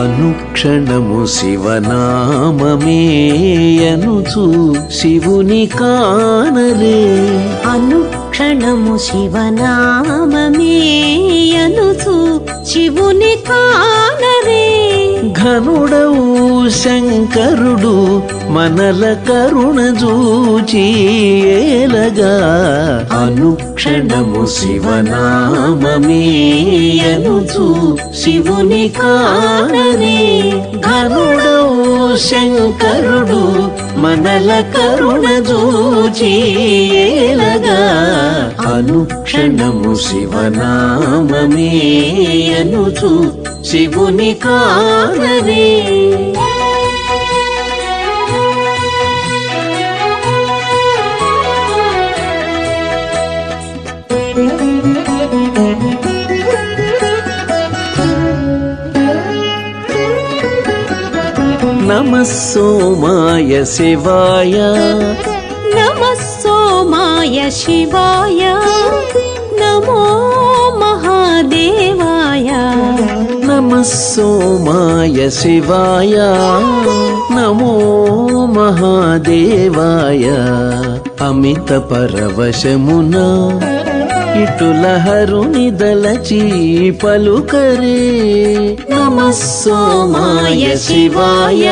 అనుక్షణము శివనామమేయనుచు శివుని కానలే. అనుక్షణము శివనామమేయనుచు శివుని కానరే. ఘనుడవు శంకరుడు మనల కరుణ జూచి ఏలగా. అనుక్షణము శివనామమేయనుచు శివుని కానరే. ఘనుడవు శంకరుడు మనల కరుణ జూచి ఏలగా. అనుక్షణము శివనామమేయనుచు శివుని కానరే నమ సోమాయ శివాయ నమ సోమాయ శివాయ నమో మహాదేవాయ నమ సోమాయ శివాయ నమో మహాదేవాయ అమిత పరవశమున ఇటుల హరుని దలచి పలుకరే సోమాయ శివాయ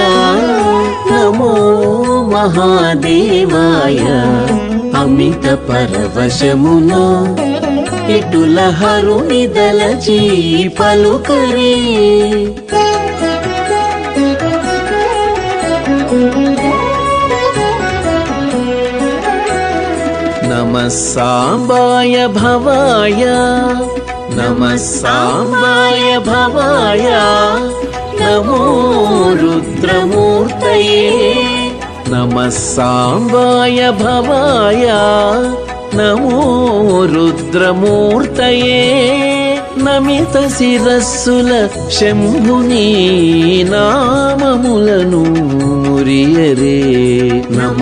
నమో మహాదేవాయ. అమిత పరవశమున ఇటుల హరుని దలచి పలుకరే. నమ సాంబాయ భవాయ నమ సాంబాయ భవాయ నమో రుద్రమూర్తయే నమ సాంబాయ భవాయ నమో రుద్రమూర్తయే నమిత శిరస్సుల శంభుని నామములను మురియరే నమ